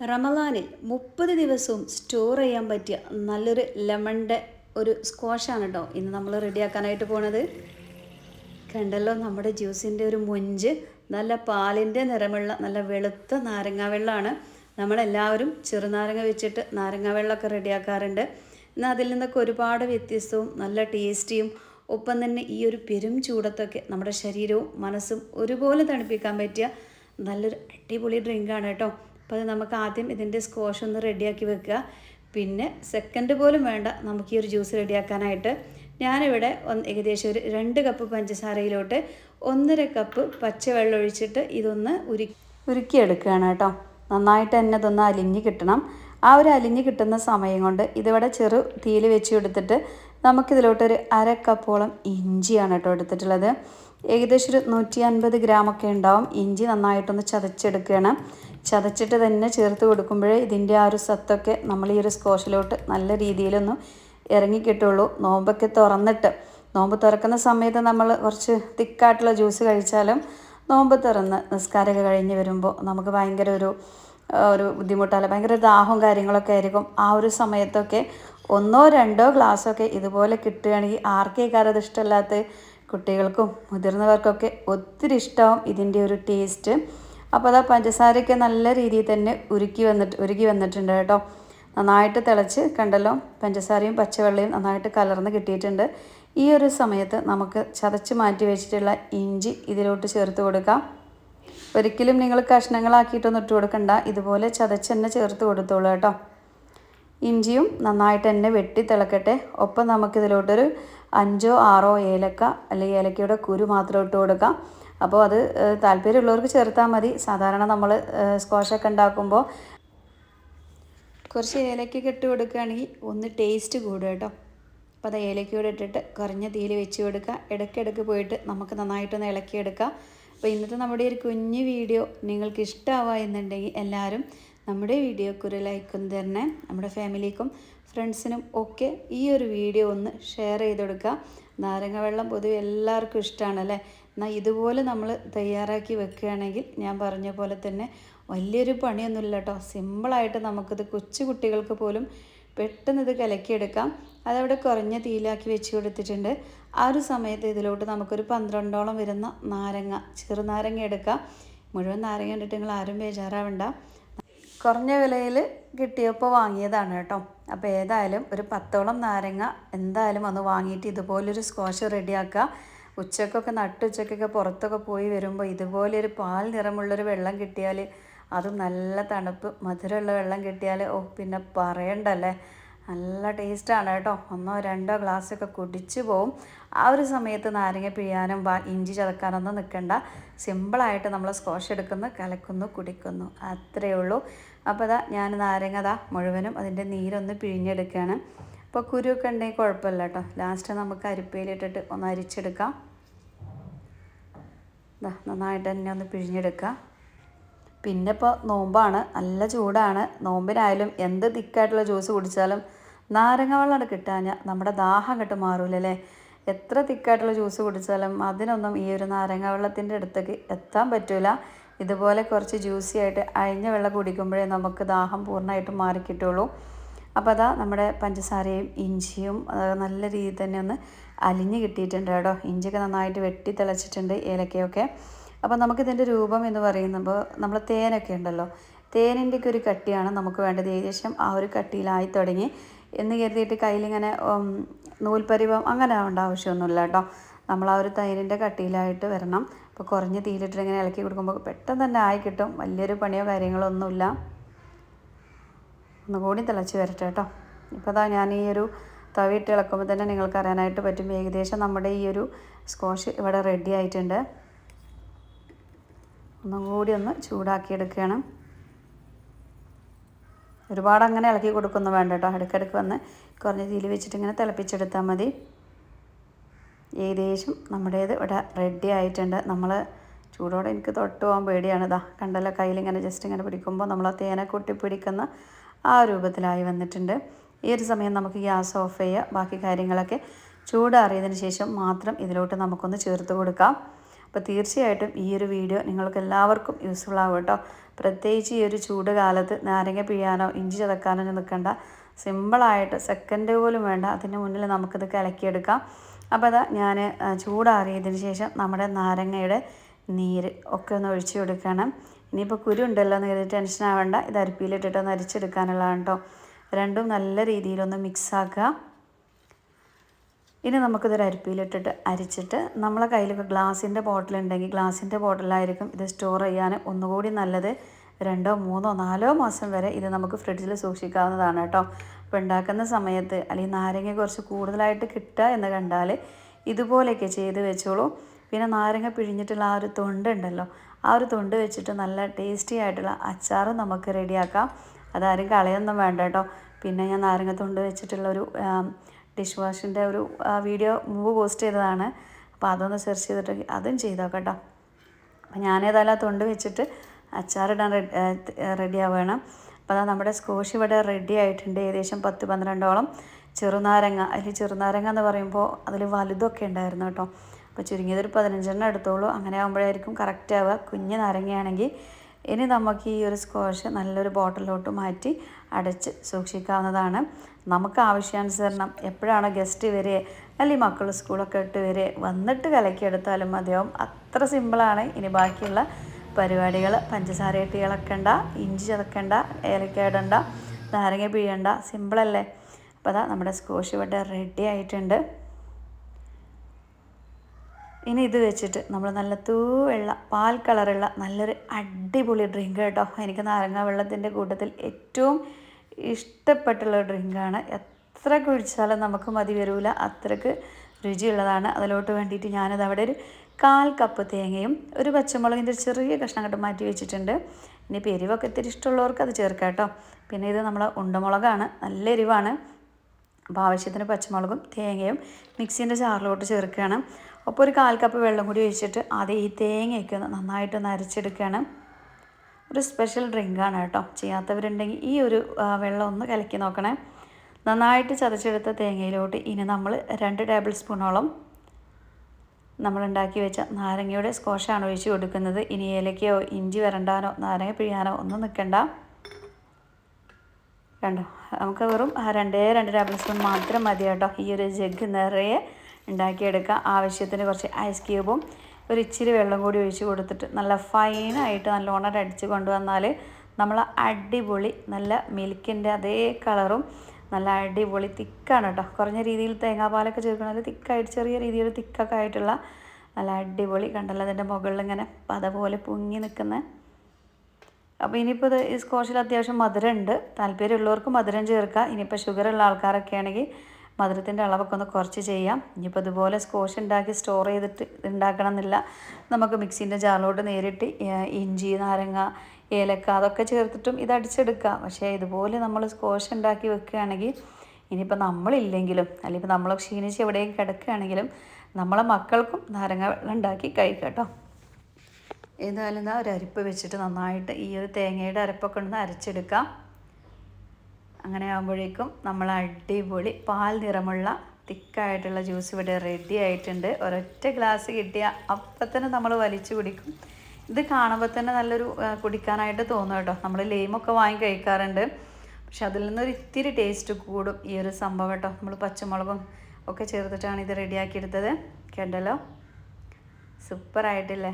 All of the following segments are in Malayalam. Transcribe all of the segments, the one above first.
റമലാനിൽ മുപ്പത് ദിവസവും സ്റ്റോർ ചെയ്യാൻ പറ്റിയ നല്ലൊരു ലെമണിന്റെ ഒരു സ്ക്വാഷാണ് കേട്ടോ ഇന്ന് നമ്മൾ റെഡിയാക്കാനായിട്ട് പോണത്. കണ്ടല്ലോ നമ്മുടെ ജ്യൂസിന്റെ ഒരു മൊഞ്ച് നല്ല പാലിന്റെ നിറമുള്ള നല്ല വെളുത്ത നാരങ്ങ വെള്ളമാണ് നമ്മളെല്ലാവരും ചെറുനാരങ്ങ വെച്ചിട്ട് നാരങ്ങ വെള്ളമൊക്കെ റെഡിയാക്കാറുണ്ട് എന്നാൽ അതിൽ നിന്നൊക്കെ ഒരുപാട് വ്യത്യസ്തവും നല്ല ടേസ്റ്റിയും ഒപ്പം തന്നെ ഈ ഒരു പെരും ചൂടത്തൊക്കെ നമ്മുടെ ശരീരവും മനസ്സും ഒരുപോലെ തണുപ്പിക്കാൻ പറ്റിയ നല്ലൊരു അടിപൊളി ഡ്രിങ്കാണ് കേട്ടോ അപ്പോൾ അത് നമുക്ക് ആദ്യം ഇതിന്റെ സ്കോഷ് ഒന്ന് റെഡിയാക്കി വെക്കുക. പിന്നെ സെക്കൻഡ് പോലും വേണ്ട നമുക്ക് ഈ ഒരു ജ്യൂസ് റെഡിയാക്കാനായിട്ട് ഞാനിവിടെ ഒന്ന് ഏകദേശം ഒരു രണ്ട് കപ്പ് പഞ്ചസാരയിലോട്ട് ഒന്നര കപ്പ് പച്ചവെള്ളം ഒഴിച്ചിട്ട് ഇതൊന്ന് ഉരു ഉരുക്കിയെടുക്കുകയാണ് കേട്ടോ. നന്നായിട്ട് തന്നെ ഇതൊന്ന് അലിഞ്ഞ് കിട്ടണം. ആ ഒരു അലിഞ്ഞ് കിട്ടുന്ന സമയം കൊണ്ട് ഇതിവിടെ ചെറു തീയിൽ വെച്ച് എടുത്തിട്ട് നമുക്കിതിലോട്ടൊരു അര കപ്പോളം ഇഞ്ചിയാണ് കേട്ടോ എടുത്തിട്ടുള്ളത്. ഏകദേശം ഒരു നൂറ്റി അൻപത് ഗ്രാമൊക്കെ ഉണ്ടാവും. ഇഞ്ചി നന്നായിട്ടൊന്ന് ചതച്ചെടുക്കണം ചതച്ചിട്ട് തന്നെ ചേർത്ത് കൊടുക്കുമ്പോഴേ ഇതിന്റെ ആ ഒരു സത്തൊക്കെ നമ്മൾ ഈ ഒരു സ്കോഷിലോട്ട് നല്ല രീതിയിലൊന്നും ഇറങ്ങിക്കിട്ടുള്ളൂ. നോമ്പൊക്കെ തുറന്നിട്ട് നോമ്പ് തുറക്കുന്ന സമയത്ത് നമ്മൾ കുറച്ച് തിക്കായിട്ടുള്ള ജ്യൂസ് കഴിച്ചാലും നോമ്പ് തുറന്ന് നിസ്കാരമൊക്കെ കഴിഞ്ഞ് വരുമ്പോൾ നമുക്ക് ഭയങ്കര ഒരു ഒരു ബുദ്ധിമുട്ടല്ല? ഭയങ്കര ദാഹവും കാര്യങ്ങളൊക്കെ ആയിരിക്കും. ആ ഒരു സമയത്തൊക്കെ ഒന്നോ രണ്ടോ ഗ്ലാസ്സൊക്കെ ഇതുപോലെ കിട്ടുകയാണെങ്കിൽ ആർക്കേക്കാരും അത് ഇഷ്ടമല്ലാത്ത കുട്ടികൾക്കും മുതിർന്നവർക്കൊക്കെ ഒത്തിരി ഇഷ്ടമാവും ഇതിന്റെ ഒരു ടേസ്റ്റ്. അപ്പോൾ അതാ പഞ്ചസാരയൊക്കെ നല്ല രീതിയിൽ തന്നെ ഉരുക്കി വന്നിട്ട് ഉരുക്കി വന്നിട്ടുണ്ട് കേട്ടോ. നന്നായിട്ട് തിളച്ച് കണ്ടല്ലോ പഞ്ചസാരയും പച്ചവെള്ളയും നന്നായിട്ട് കലർന്ന് കിട്ടിയിട്ടുണ്ട്. ഈ ഒരു സമയത്ത് നമുക്ക് ചതച്ച് മാറ്റി വെച്ചിട്ടുള്ള ഇഞ്ചി ഇതിലോട്ട് ചേർത്ത് കൊടുക്കാം. ഒരിക്കലും നിങ്ങൾ കഷ്ണങ്ങളാക്കിയിട്ടൊന്നും ഇട്ട് കൊടുക്കണ്ട ഇതുപോലെ ചതച്ച് തന്നെ ചേർത്ത് കൊടുത്തോളൂ കേട്ടോ. ഇഞ്ചിയും നന്നായിട്ട് തന്നെ വെട്ടി തിളക്കട്ടെ. ഒപ്പം നമുക്കിതിലോട്ടൊരു അഞ്ചോ ആറോ ഏലക്ക അല്ലെങ്കിൽ ഏലക്കയുടെ കുരു മാത്രം ഇട്ട് കൊടുക്കാം. അപ്പോൾ അത് താല്പര്യമുള്ളവർക്ക് ചേർത്താൽ മതി. സാധാരണ നമ്മൾ സ്ക്വാഷൊക്കെ ഉണ്ടാക്കുമ്പോൾ കുറച്ച് ഏലക്കൊക്കെ ഇട്ട് കൊടുക്കുകയാണെങ്കിൽ ഒന്ന് ടേസ്റ്റ് കൂടും കേട്ടോ. അപ്പോൾ അത് ഏലക്കയോടെ ഇട്ടിട്ട് കുറഞ്ഞ തീയിൽ വെച്ച് കൊടുക്കുക. ഇടയ്ക്കിടയ്ക്ക് പോയിട്ട് നമുക്ക് നന്നായിട്ടൊന്ന് ഇളക്കിയെടുക്കാം അപ്പോൾ ഇന്നത്തെ നമ്മുടെ ഒരു കുഞ്ഞു വീഡിയോ നിങ്ങൾക്ക് ഇഷ്ടമാവുക എന്നുണ്ടെങ്കിൽ എല്ലാവരും നമ്മുടെ വീഡിയോക്ക് ഒരു ലൈക്കും തരണേ. നമ്മുടെ ഫാമിലിക്കും ഫ്രണ്ട്സിനും ഒക്കെ ഈ ഒരു വീഡിയോ ഒന്ന് ഷെയർ ചെയ്ത് കൊടുക്കുക. നാരങ്ങ വെള്ളം പൊതുവെ എല്ലാവർക്കും ഇഷ്ടമാണല്ലേ എന്നാൽ ഇതുപോലെ നമ്മൾ തയ്യാറാക്കി വെക്കുകയാണെങ്കിൽ ഞാൻ പറഞ്ഞ പോലെ തന്നെ വലിയൊരു പണിയൊന്നുമില്ല കേട്ടോ. സിമ്പിളായിട്ട് നമുക്കിത് കൊച്ചു കുട്ടികൾക്ക് പോലും പെട്ടെന്ന് ഇത് കലക്കിയെടുക്കാം. അതവിടെ കുറഞ്ഞ തീയിലാക്കി വെച്ച് കൊടുത്തിട്ടുണ്ട്. ആ ഒരു സമയത്ത് ഇതിലോട്ട് നമുക്കൊരു പന്ത്രണ്ടോളം വരുന്ന നാരങ്ങ ചെറുനാരങ്ങ എടുക്കാം. മുഴുവൻ നാരങ്ങ കണ്ടിട്ട് നിങ്ങൾ ആരും ബേജാറാവണ്ട. കുറഞ്ഞ വിലയിൽ കിട്ടിയപ്പോൾ വാങ്ങിയതാണ് കേട്ടോ. അപ്പോൾ ഏതായാലും ഒരു പത്തോളം നാരങ്ങ എന്തായാലും ഒന്ന് വാങ്ങിയിട്ട് ഇതുപോലൊരു സ്ക്വാഷ് റെഡിയാക്കുക ഉച്ചക്കൊക്കെ നട്ടുച്ചക്കൊക്കെ പുറത്തൊക്കെ പോയി വരുമ്പോൾ ഇതുപോലെ ഒരു പാൽ നിറമുള്ളൊരു വെള്ളം കിട്ടിയാൽ അതും നല്ല തണുപ്പ്. മധുരമുള്ള വെള്ളം കിട്ടിയാൽ ഓ പിന്നെ പറയണ്ടല്ലേ? നല്ല ടേസ്റ്റാണ് കേട്ടോ. ഒന്നോ രണ്ടോ ഗ്ലാസ്സൊക്കെ കുടിച്ചു പോവും. ആ ഒരു സമയത്ത് നാരങ്ങ പിഴിയാനും ഇഞ്ചി ചതക്കാനൊന്നും നിൽക്കണ്ട സിമ്പിളായിട്ട് നമ്മൾ സ്കോഷ് എടുക്കുന്നു കലക്കുന്നു കുടിക്കുന്നു. അത്രയേ ഉള്ളൂ. അപ്പോൾ അതാ ഞാൻ നാരങ്ങ അതാ മുഴുവനും അതിന്റെ നീരൊന്ന് പിഴിഞ്ഞെടുക്കുകയാണ് അപ്പോൾ കുരുവൊക്കെ ഉണ്ടെങ്കിൽ കുഴപ്പമില്ല കേട്ടോ. ലാസ്റ്റ് നമുക്ക് അരിപ്പയിലിട്ടിട്ട് ഒന്ന് അരിച്ചെടുക്കാം. നന്നായിട്ട് തന്നെ ഒന്ന് പിഴിഞ്ഞെടുക്കുക പിന്നെ ഇപ്പോൾ നോമ്പാണ് നല്ല ചൂടാണ്. നോമ്പിനായാലും എന്ത് തിക്കായിട്ടുള്ള ജ്യൂസ് കുടിച്ചാലും നാരങ്ങ വെള്ളം കിട്ടാഞ്ഞ നമ്മുടെ ദാഹം കെട്ട് മാറൂലല്ലേ? എത്ര തിക്കായിട്ടുള്ള ജ്യൂസ് കുടിച്ചാലും അതിനൊന്നും ഈ ഒരു നാരങ്ങ വെള്ളത്തിന്റെ അടുത്തേക്ക് എത്താൻ പറ്റില്ല ഇതുപോലെ കുറച്ച് ജ്യൂസി ആയിട്ട് അഴിഞ്ഞ വെള്ളം കുടിക്കുമ്പോഴേ നമുക്ക് ദാഹം പൂർണമായിട്ടും മാറിക്കിട്ടുള്ളൂ അപ്പോൾ അതാ നമ്മുടെ പഞ്ചസാരയും ഇഞ്ചിയും നല്ല രീതിയിൽ തന്നെ ഒന്ന് അലിഞ്ഞ് കിട്ടിയിട്ടുണ്ട് കേട്ടോ. ഇഞ്ചിയൊക്കെ നന്നായിട്ട് വെട്ടി തിളച്ചിട്ടുണ്ട് ഏലക്കയൊക്കെ. അപ്പോൾ നമുക്കിതിന്റെ രൂപം എന്ന് പറയുമ്പോൾ നമ്മൾ തേനൊക്കെ ഉണ്ടല്ലോ. തേനിന്റെയൊക്കെ ഒരു കട്ടിയാണ് നമുക്ക് വേണ്ടത്. ഏകദേശം ആ ഒരു കട്ടിയിലായി തുടങ്ങി. എന്ന് കരുതിയിട്ട് കയ്യിലിങ്ങനെ നൂൽപ്പരിവം അങ്ങനെ ആവേണ്ട ആവശ്യമൊന്നുമില്ല കേട്ടോ. നമ്മൾ ആ ഒരു തൈരിന്റെ കട്ടിയിലായിട്ട് വരണം. അപ്പോൾ കുറഞ്ഞ തീയിലിട്ട് ഇങ്ങനെ ഇളക്കി കൊടുക്കുമ്പോൾ പെട്ടെന്ന് തന്നെ ആയി കിട്ടും. വലിയൊരു പണിയോ കാര്യങ്ങളോ ഒന്നുമില്ല ഒന്നുകൂടി തിളച്ച് വരട്ടെ കേട്ടോ. ഇപ്പോൾ ഞാൻ ഈ ഒരു തവിയിട്ട് ഇളക്കുമ്പോൾ തന്നെ നിങ്ങൾക്ക് അറിയാനായിട്ട് പറ്റും. ഏകദേശം നമ്മുടെ ഈ ഒരു സ്കോഷ് ഇവിടെ റെഡി ആയിട്ടുണ്ട്. ഒന്നും കൂടി ഒന്ന് ചൂടാക്കിയെടുക്കുകയാണ് ഒരുപാട് അങ്ങനെ ഇളക്കി കൊടുക്കുന്നു വേണ്ട കേട്ടോ. ഇടയ്ക്കിടയ്ക്ക് വന്ന് കുറഞ്ഞ തീയിൽ വെച്ചിട്ട് ഇങ്ങനെ തിളപ്പിച്ചെടുത്താൽ മതി. ഏകദേശം നമ്മുടേത് ഇവിടെ റെഡി ആയിട്ടുണ്ട്. നമ്മൾ ചൂടോടെ എനിക്ക് തൊട്ട് പോകാൻ പേടിയാണ്. ഇതാ കണ്ടല്ലോ കയ്യിലിങ്ങനെ ജസ്റ്റ് ഇങ്ങനെ പിടിക്കുമ്പോൾ നമ്മൾ തേനെ കൊട്ടി പിടിക്കുന്ന ആ രൂപത്തിലായി വന്നിട്ടുണ്ട്. ഈ ഒരു സമയം നമുക്ക് ഗ്യാസ് ഓഫ് ചെയ്യുക ബാക്കി കാര്യങ്ങളൊക്കെ ചൂടാറിയതിന് ശേഷം മാത്രം ഇതിലോട്ട് നമുക്കൊന്ന് ചേർത്ത് കൊടുക്കാം. അപ്പോൾ തീർച്ചയായിട്ടും ഈ ഒരു വീഡിയോ നിങ്ങൾക്ക് എല്ലാവർക്കും യൂസ്ഫുൾ ആവും കേട്ടോ. പ്രത്യേകിച്ച് ഈ ഒരു ചൂട് കാലത്ത് നാരങ്ങ പിഴിയാനോ ഇഞ്ചി ചതക്കാനോ നിൽക്കണ്ട. സിമ്പിളായിട്ട് സെക്കൻഡ് പോലും വേണ്ട. അതിന് മുന്നിൽ നമുക്കിത് കലക്കിയെടുക്കാം. അപ്പോൾ അതാ ഞാൻ ചൂടാറിയതിന് ശേഷം നമ്മുടെ നാരങ്ങയുടെ നീര് ഒക്കെ ഒന്ന് ഒഴിച്ചു കൊടുക്കണം. ഇനിയിപ്പോൾ കുരു ഉണ്ടല്ലോ എന്ന് കരുതി ടെൻഷൻ ആവേണ്ട. ഇത് അരിപ്പിയിലിട്ടിട്ട് ഒന്ന് അരിച്ചെടുക്കാനുള്ളതാണ് കേട്ടോ. രണ്ടും നല്ല രീതിയിലൊന്ന് മിക്സാക്കുക. ഇനി നമുക്കിതൊരു അരിപ്പിയിലിട്ടിട്ട് അരിച്ചിട്ട് നമ്മളെ കയ്യിലൊക്കെ ഗ്ലാസിന്റെ ബോട്ടിൽ ഉണ്ടെങ്കിൽ ഗ്ലാസിന്റെ ബോട്ടിലായിരിക്കും ഇത് സ്റ്റോർ ചെയ്യാൻ ഒന്നുകൂടി നല്ലത്. രണ്ടോ മൂന്നോ നാലോ മാസം വരെ ഇത് നമുക്ക് ഫ്രിഡ്ജിൽ സൂക്ഷിക്കാവുന്നതാണ് കേട്ടോ. അപ്പോൾ ഉണ്ടാക്കുന്ന സമയത്ത് അല്ലെങ്കിൽ നാരങ്ങ കുറച്ച് കൂടുതലായിട്ട് കിട്ടുക എന്ന് കണ്ടാൽ ഇതുപോലെയൊക്കെ ചെയ്ത് വെച്ചോളൂ. പിന്നെ നാരങ്ങ പിഴിഞ്ഞിട്ടുള്ള ആ ഒരു തൊണ്ട് ഉണ്ടല്ലോ ആ ഒരു തൊണ്ട് വെച്ചിട്ട് നല്ല ടേസ്റ്റി ആയിട്ടുള്ള അച്ചാറും നമുക്ക് റെഡിയാക്കാം. അതാരും കളയൊന്നും വേണ്ട കേട്ടോ. പിന്നെ ഞാൻ നാരങ്ങ തൊണ്ട് വെച്ചിട്ടുള്ള ഒരു ഡിഷ് വാഷിന്റെ ഒരു വീഡിയോ മുമ്പ് പോസ്റ്റ് ചെയ്തതാണ്. അപ്പോൾ അതൊന്ന് സെർച്ച് ചെയ്തിട്ട് അതും ചെയ്തോ കേട്ടോ അപ്പോൾ ഞാനേതായാലും ആ തൊണ്ട് വെച്ചിട്ട് അച്ചാറിടാൻ റെഡി ആവുകയാണ്. അപ്പോൾ അതാ നമ്മുടെ സ്കോഷ് ഇവിടെ റെഡി ആയിട്ടുണ്ട് ഏകദേശം പത്ത് പന്ത്രണ്ടോളം ചെറുനാരങ്ങ അതിൽ ചെറുനാരങ്ങ എന്ന് പറയുമ്പോൾ അതിൽ വലുതൊക്കെ ഉണ്ടായിരുന്നു കേട്ടോ. അപ്പോൾ ചുരുങ്ങിയതൊരു പതിനഞ്ചെണ്ണം എടുത്തോളൂ. അങ്ങനെ ആകുമ്പോഴായിരിക്കും കറക്റ്റ് ആവുക. കുഞ്ഞ് നാരങ്ങയാണെങ്കിൽ ഇനി നമുക്ക് ഈ ഒരു സ്ക്വാഷ് നല്ലൊരു ബോട്ടിലോട്ട് മാറ്റി അടച്ച് സൂക്ഷിക്കാവുന്നതാണ്. നമുക്ക് ആവശ്യാനുസരണം എപ്പോഴാണ് ഗസ്റ്റ് വരെ അല്ലെങ്കിൽ മക്കൾ സ്കൂളൊക്കെ ഇട്ട് വരെ വന്നിട്ട് കലക്കിയെടുത്താലും മതിയാവും. അത്ര സിമ്പിളാണ്. ഇനി ബാക്കിയുള്ള പരിപാടികൾ പഞ്ചസാര ഇട്ട് ഇളക്കണ്ട ഇഞ്ചി ചതക്കണ്ട ഏലക്ക ഇടണ്ട നാരങ്ങ പിഴിയണ്ട സിമ്പിളല്ലേ? അപ്പോൾ അതാ നമ്മുടെ സ്കോഷ് ഇവിടെ റെഡി ആയിട്ടുണ്ട്. ഇനി ഇത് വെച്ചിട്ട് നമ്മൾ നല്ല തൂവെള്ള പാൽ കളറുള്ള നല്ലൊരു അടിപൊളി ഡ്രിങ്ക് കേട്ടോ. എനിക്ക് നാരങ്ങ വെള്ളത്തിന്റെ കൂട്ടത്തിൽ ഏറ്റവും ഇഷ്ടപ്പെട്ടുള്ള ഡ്രിങ്കാണ് എത്ര കുഴിച്ചാലും നമുക്ക് മതി വരൂല. അത്രയ്ക്ക് രുചിയുള്ളതാണ്. അതിലോട്ട് വേണ്ടിയിട്ട് ഞാനത് അവിടെ ഒരു കാൽ കപ്പ് തേങ്ങയും ഒരു പച്ചമുളകിന്റെ ചെറിയ കഷ്ണം കട്ട് മാറ്റി വെച്ചിട്ടുണ്ട്. ഇനി എരിവൊക്കെ ഇത്തിരി ഇഷ്ടമുള്ളവർക്ക് അത് ചേർക്കാം കേട്ടോ. പിന്നെ ഇത് നമ്മൾ ഉണ്ടമുളകാണ്. നല്ല എരിവാണ്. അപ്പോൾ ആവശ്യത്തിന് പച്ചമുളകും തേങ്ങയും മിക്സിന്റെ ചാറിലോട്ട് ചേർക്കുകയാണ്. അപ്പോൾ ഒരു കാൽ കപ്പ് വെള്ളം കൂടി ഒഴിച്ചിട്ട് ആദ്യം ഈ തേങ്ങയൊക്കെ ഒന്ന് നന്നായിട്ടൊന്ന് അരച്ചെടുക്കുകയാണ്. ഒരു സ്പെഷ്യൽ ഡ്രിങ്കാണ് കേട്ടോ. ചെയ്യാത്തവരുണ്ടെങ്കിൽ ഈ ഒരു വെള്ളം ഒന്ന് കലക്കി നോക്കണേ. നന്നായിട്ട് ചതച്ചെടുത്ത തേങ്ങയിലോട്ട് ഇനി നമ്മൾ രണ്ട് ടേബിൾ സ്പൂണോളം നമ്മൾ ഉണ്ടാക്കി വെച്ച നാരങ്ങയുടെ സ്കോഷാണ് ഒഴിച്ച് കൊടുക്കുന്നത്. ഇനി ഏലക്കയോ ഇഞ്ചി വരണ്ടാനോ നാരങ്ങ പിഴിയാനോ ഒന്നും നിൽക്കണ്ട. കണ്ടോ? നമുക്ക് വെറും രണ്ടേ രണ്ട് ടേബിൾ സ്പൂൺ മാത്രം മതി കേട്ടോ. ഈ ഒരു ജഗ് നിറയെ ഉണ്ടാക്കിയെടുക്കുക. ആവശ്യത്തിന് കുറച്ച് ഐസ് ക്യൂബും ഒരു ഇച്ചിരി വെള്ളം കൂടി ഒഴിച്ച് കൊടുത്തിട്ട് നല്ല ഫൈനായിട്ട് നല്ലോണം അടിച്ച് കൊണ്ടുവന്നാൽ നമ്മൾ അടിപൊളി നല്ല മിൽക്കിന്റെ അതേ കളറും നല്ല അടിപൊളി തിക്കാണ് കേട്ടോ. കുറഞ്ഞ രീതിയിൽ തേങ്ങാപ്പാലൊക്കെ ചേർക്കണമെങ്കിൽ തിക്കായിട്ട് ചെറിയ രീതിയിൽ തിക്കൊക്കെ ആയിട്ടുള്ള നല്ല അടിപൊളി കണ്ടല്ലോ. അതിന്റെ മുകളിൽ ഇങ്ങനെ പത പോലെ പൊങ്ങി നിൽക്കുന്ന അപ്പോൾ ഇനിയിപ്പോൾ ഇത് ഈ സ്കോഷിൽ അത്യാവശ്യം മധുരം ഉണ്ട് താല്പര്യമുള്ളവർക്ക് മധുരം ചേർക്കുക ഇനിയിപ്പോൾ ഷുഗർ ഉള്ള ആൾക്കാരൊക്കെ ആണെങ്കിൽ മധുരത്തിന്റെ അളവൊക്കെ ഒന്ന് കുറച്ച് ചെയ്യാം. ഇനിയിപ്പോൾ ഇതുപോലെ സ്കോഷ് ഉണ്ടാക്കി സ്റ്റോർ ചെയ്തിട്ട് ഉണ്ടാക്കണം എന്നില്ല. നമുക്ക് മിക്സിന്റെ ജാറിലോട്ട് നേരിട്ട് ഇഞ്ചി നാരങ്ങ ഏലക്ക അതൊക്കെ ചേർത്തിട്ടും ഇത് അടിച്ചെടുക്കാം. പക്ഷേ ഇതുപോലെ നമ്മൾ സ്കോഷ് ഉണ്ടാക്കി വെക്കുകയാണെങ്കിൽ ഇനിയിപ്പോൾ നമ്മളില്ലെങ്കിലും അല്ലെങ്കിൽ നമ്മൾ ക്ഷീണിച്ച് എവിടെയും കിടക്കുകയാണെങ്കിലും നമ്മളെ മക്കൾക്കും നാരങ്ങ ഉണ്ടാക്കി കഴിക്കാം കേട്ടോ. ഏതായാലും എന്താ ഒരു അരിപ്പ് വെച്ചിട്ട് നന്നായിട്ട് ഈ ഒരു തേങ്ങയുടെ അരപ്പൊക്കെ ഒന്ന് അരച്ചെടുക്കാം. അങ്ങനെ ആകുമ്പോഴേക്കും നമ്മൾ അടിപൊളി പാൽ നിറമുള്ള തിക്കായിട്ടുള്ള ജ്യൂസ് ഇവിടെ റെഡി ആയിട്ടുണ്ട്. ഒരൊറ്റ ഗ്ലാസ് കിട്ടിയ അപ്പം തന്നെ നമ്മൾ വലിച്ചു കുടിക്കും. ഇത് കാണുമ്പോൾ തന്നെ നല്ലൊരു കുടിക്കാനായിട്ട് തോന്നും കേട്ടോ. നമ്മൾ ലെയിമൊക്കെ വാങ്ങി കഴിക്കാറുണ്ട്. പക്ഷെ അതിൽ നിന്നൊരു ഇത്തിരി ടേസ്റ്റ് കൂടും ഈ ഒരു സംഭവം കേട്ടോ. നമ്മൾ പച്ചമുളകും ഒക്കെ ചേർത്തിട്ടാണ് ഇത് റെഡിയാക്കിയെടുത്തത് കേട്ടല്ലോ സൂപ്പറായിട്ടില്ലേ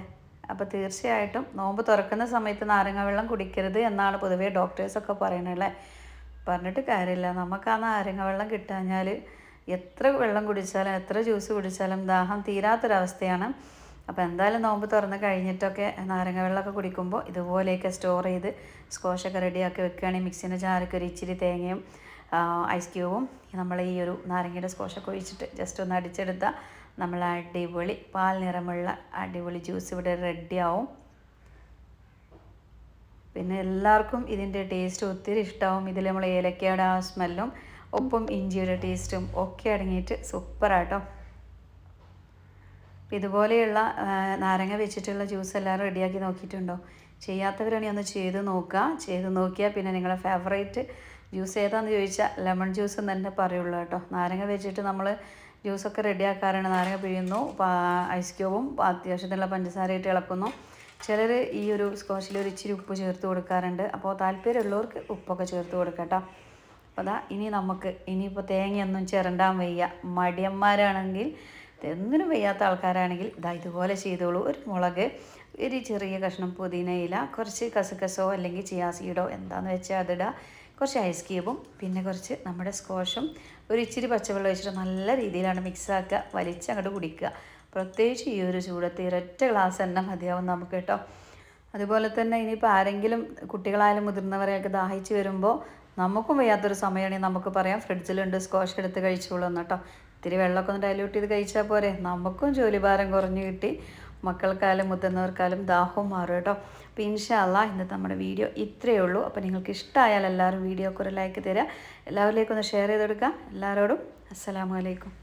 അപ്പോൾ തീർച്ചയായിട്ടും നോമ്പ് തുറക്കുന്ന സമയത്ത് നാരങ്ങ വെള്ളം കുടിക്കരുത് എന്നാണ് പൊതുവേ ഡോക്ടേഴ്സൊക്കെ പറയണല്ലേ? പറഞ്ഞിട്ട് കാര്യമില്ല. നമുക്ക് ആ നാരങ്ങ വെള്ളം കിട്ടാഞ്ഞാൽ എത്ര വെള്ളം കുടിച്ചാലും എത്ര ജ്യൂസ് കുടിച്ചാലും ദാഹം തീരാത്തൊരവസ്ഥയാണ്. അപ്പോൾ എന്തായാലും നോമ്പ് തുറന്ന് കഴിഞ്ഞിട്ടൊക്കെ നാരങ്ങ വെള്ളമൊക്കെ കുടിക്കുമ്പോൾ ഇതുപോലെയൊക്കെ സ്റ്റോർ ചെയ്ത് സ്കോഷൊക്കെ റെഡിയാക്കി വെക്കുകയാണെങ്കിൽ മിക്സിന്റെ ചാരക്ക് ഒരു ഇച്ചിരി തേങ്ങയും ഐസ് ക്യൂബും നമ്മൾ ഈ ഒരു നാരങ്ങയുടെ സ്കോഷൊക്കെ ഒഴിച്ചിട്ട് ജസ്റ്റ് ഒന്ന് അടിച്ചെടുത്താൽ നമ്മൾ അടിപൊളി പാൽ നിറമുള്ള അടിപൊളി ജ്യൂസ് ഇവിടെ റെഡിയാവും പിന്നെ എല്ലാവർക്കും ഇതിന്റെ ടേസ്റ്റ് ഒത്തിരി ഇഷ്ടമാവും ഇതിൽ നമ്മൾ ഏലക്കയുടെ ആ സ്മെല്ലും ഒപ്പം ഇഞ്ചിയുടെ ടേസ്റ്റും ഒക്കെ അടങ്ങിയിട്ട് സൂപ്പറാട്ടോ ഇതുപോലെയുള്ള നാരങ്ങ വെച്ചിട്ടുള്ള ജ്യൂസ് എല്ലാവരും റെഡിയാക്കി നോക്കിയിട്ടുണ്ടോ? ചെയ്യാത്തവരാണെങ്കിൽ ഒന്ന് ചെയ്ത് നോക്കുക ചെയ്ത് നോക്കിയാൽ പിന്നെ നിങ്ങളുടെ ഫേവറേറ്റ് ജ്യൂസ് ഏതാണെന്ന് ചോദിച്ചാൽ ലെമൺ ജ്യൂസ് എന്ന് തന്നെ പറയുള്ളൂ കേട്ടോ. നാരങ്ങ വെച്ചിട്ട് നമ്മൾ ജ്യൂസൊക്കെ റെഡിയാക്കാറാണ്. നാരങ്ങ പിഴിയുന്നു ഐസ് ക്യൂബും അത്യാവശ്യത്തിനുള്ള പഞ്ചസാരയിട്ട് ഇളക്കുന്നു. ചിലർ ഈ ഒരു സ്കോഷിൽ ഒരു ഇച്ചിരി ഉപ്പ് ചേർത്ത് കൊടുക്കാറുണ്ട്. അപ്പോൾ താല്പര്യമുള്ളവർക്ക് ഉപ്പൊക്കെ ചേർത്ത് കൊടുക്കട്ടോ. അപ്പോൾ അതാ ഇനി നമുക്ക് ഇനിയിപ്പോൾ തേങ്ങയൊന്നും ചിരണ്ടാൻ വയ്യ. മടിയന്മാരാണെങ്കിൽ എന്തിനും വയ്യാത്ത ആൾക്കാരാണെങ്കിൽ ഇതാ ഇതുപോലെ ചെയ്തോളൂ. ഒരു മുളക് ഒരു ചെറിയ കഷ്ണം പുതിനയില കുറച്ച് കസകസോ അല്ലെങ്കിൽ ചിയാസീഡോ എന്താണെന്ന് വെച്ചാൽ അതിടുക കുറച്ച് ഐസ് ക്യൂബും പിന്നെ കുറച്ച് നമ്മുടെ സ്കോഷും ഒരു ഇച്ചിരി പച്ചവെള്ളം ഒഴിച്ചിട്ട് നല്ല രീതിയിലാണ് മിക്സാക്കുക വലിച്ച് അങ്ങോട്ട് കുടിക്കുക. പ്രത്യേകിച്ച് ഈ ഒരു ചൂടത്ത് ഇരട്ട ഗ്ലാസ് എണ്ണ മതിയാവും നമുക്ക് കേട്ടോ. അതുപോലെ തന്നെ ഇനിയിപ്പോൾ ആരെങ്കിലും കുട്ടികളായാലും മുതിർന്നവരെയൊക്കെ ദാഹിച്ച് വരുമ്പോൾ നമുക്കും വയ്യാത്തൊരു സമയമാണെങ്കിൽ നമുക്ക് പറയാം ഫ്രിഡ്ജിലുണ്ട് സ്കോഷ് എടുത്ത് കഴിച്ചോളൂ എന്ന് ഇത്തിരി വെള്ളമൊക്കെ ഒന്ന് ഡൈല്യൂട്ട് ചെയ്ത് കഴിച്ചാൽ പോരെ. നമുക്കും ജോലിഭാരം കുറഞ്ഞു കിട്ടി. മക്കൾക്കായാലും മുതിർന്നവർക്കായാലും ദാഹവും മാറും കേട്ടോ. അപ്പോൾ ഇൻഷാല്ല ഇന്നത്തെ നമ്മുടെ വീഡിയോ ഇത്രയേ ഉള്ളൂ. അപ്പോൾ നിങ്ങൾക്ക് ഇഷ്ടമായാൽ എല്ലാവരും വീഡിയോക്ക് ഒരു ലൈക്ക് തരിക എല്ലാവരിലേക്കും ഒന്ന് ഷെയർ ചെയ്ത് കൊടുക്കുക എല്ലാവരോടും അസ്സലാമു അലൈക്കും.